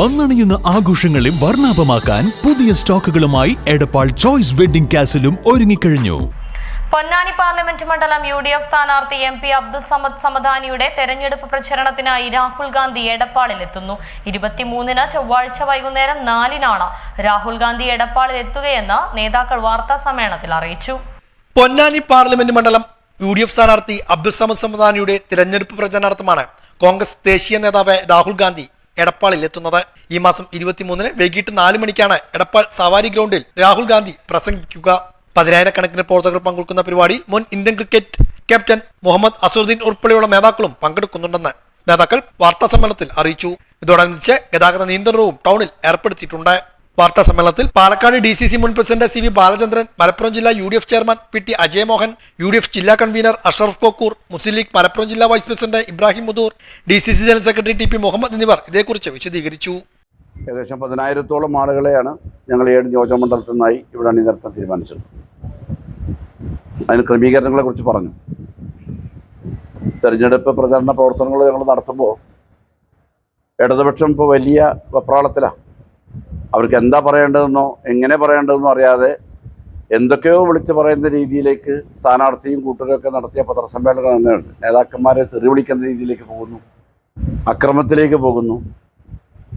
വന്നണിയുന്ന ആഘോഷങ്ങളെ വർണാഭമാക്കാൻ പുതിയ സ്റ്റോക്കുകളുമായി എടപ്പാൾ ചോയ്സ് വെഡിംഗ് കാസിലും ഒരുങ്ങിക്കഴിഞ്ഞു. പൊന്നാനി പാർലമെന്റ് മണ്ഡലം യു ഡി എഫ് സ്ഥാനാർത്ഥി എം പി അബ്ദുൾ സമദ് സമദാനിയുടെ തെരഞ്ഞെടുപ്പ് പ്രചരണത്തിനായി രാഹുൽ ഗാന്ധി എടപ്പാളിലെത്തുന്നു. ഇരുപത്തിമൂന്നിന് ചൊവ്വാഴ്ച വൈകുന്നേരം നാലിനാണ് രാഹുൽ ഗാന്ധി എടപ്പാളിൽ എത്തുകയെന്ന് നേതാക്കൾ വാർത്താ സമ്മേളനത്തിൽ അറിയിച്ചു. പൊന്നാനി പാർലമെന്റ് മണ്ഡലം യു ഡി എഫ് സ്ഥാനാർത്ഥി അബ്ദുസമദ് സമദാനിയുടെ തിരഞ്ഞെടുപ്പ് പ്രചരണാർത്ഥമാണ് കോൺഗ്രസ് ദേശീയ നേതാവ് രാഹുൽ ഗാന്ധി എടപ്പാളിൽ എത്തുന്നത്. ഈ മാസം ഇരുപത്തിമൂന്നിന് വൈകിട്ട് നാല് മണിക്കാണ് എടപ്പാൾ സവാരി ഗ്രൗണ്ടിൽ രാഹുൽ ഗാന്ധി പ്രസംഗിക്കുക. പതിനായിരക്കണക്കിന് പ്രവർത്തകർ പങ്കെടുക്കുന്ന പരിപാടി മുൻ Indian cricket captain Mohammad Azharuddin ഉൾപ്പെടെയുള്ള നേതാക്കളും പങ്കെടുക്കുന്നുണ്ടെന്ന് നേതാക്കൾ വാർത്താ സമ്മേളനത്തിൽ അറിയിച്ചു. ഇതോടനുബന്ധിച്ച് ഗതാഗത നിയന്ത്രണവും ടൗണിൽ ഏർപ്പെടുത്തിയിട്ടുണ്ട്. വാർത്താ സമ്മേളനത്തിൽ പാലക്കാട് ഡി സി സി മുൻ president C V Balachandran Malappuram ജില്ലാ U D F chairman P T Ajayamohan U D F ജില്ലാ കൺവീനർ അഷറഫ് കോക്കൂർ മുസ്ലിം ലീഗ് മലപ്പുറം ജില്ലാ vice president Ibrahim Mudur D C C general secretary T P Mohammad എന്നിവർ ഇതേക്കുറിച്ച് വിശദീകരിച്ചു. ഏകദേശം പതിനായിരത്തോളം ആളുകളെയാണ് ഞങ്ങൾ ഏഴ് നിയോജകമണ്ഡലത്തിൽ നിന്നായി ഇവിടെ അണിനിരത്താൻ തീരുമാനിച്ചത്. അതിന് ക്രമീകരണങ്ങളെ കുറിച്ച് പറഞ്ഞു. തെരഞ്ഞെടുപ്പ് പ്രചരണ പ്രവർത്തനങ്ങൾ ഞങ്ങൾ നടത്തുമ്പോൾ ഇടതുപക്ഷം ഇപ്പോൾ വലിയ വെപ്രാളത്തിലാണ്. അവർക്ക് എന്താ പറയേണ്ടതെന്നോ എങ്ങനെ പറയേണ്ടതെന്നോ അറിയാതെ എന്തൊക്കെയോ വിളിച്ച് പറയുന്ന രീതിയിലേക്ക് സ്ഥാനാർത്ഥിയും കൂട്ടരൊക്കെ നടത്തിയ പത്രസമ്മേളനം തന്നെയുണ്ട് നേതാക്കന്മാരെ തെറി വിളിക്കുന്ന രീതിയിലേക്ക് പോകുന്നു അക്രമത്തിലേക്ക് പോകുന്നു.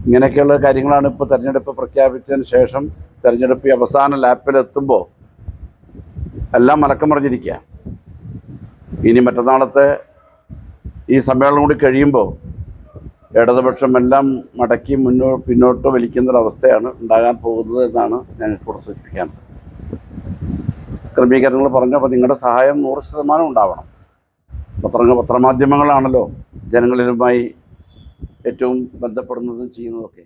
ഇങ്ങനെയൊക്കെയുള്ള കാര്യങ്ങളാണ് ഇപ്പോൾ തെരഞ്ഞെടുപ്പ് പ്രഖ്യാപിച്ചതിന് ശേഷം തെരഞ്ഞെടുപ്പ് അവസാന ലാപ്പിലെത്തുമ്പോൾ എല്ലാം മലക്കം മറിഞ്ഞിരിക്കുക ഇനി മറ്റന്നാളത്തെ ഈ സമ്മേളനം കൂടി കഴിയുമ്പോൾ ഇടതുപക്ഷം എല്ലാം മടക്കി മുന്നോ പിന്നോട്ട് വലിക്കുന്നൊരവസ്ഥയാണ് ഉണ്ടാകാൻ പോകുന്നത് എന്നാണ് ഞാൻ ഇപ്പോൾ സൂചിപ്പിക്കാനുള്ളത് ക്രമീകരണങ്ങൾ പറഞ്ഞപ്പോൾ നിങ്ങളുടെ സഹായം നൂറ് ശതമാനം ഉണ്ടാവണം. പത്രങ്ങൾ പത്രമാധ്യമങ്ങളാണല്ലോ ജനങ്ങളിലുമായി ഏറ്റവും ബന്ധപ്പെടുന്നതും ചെയ്യുന്നതൊക്കെ.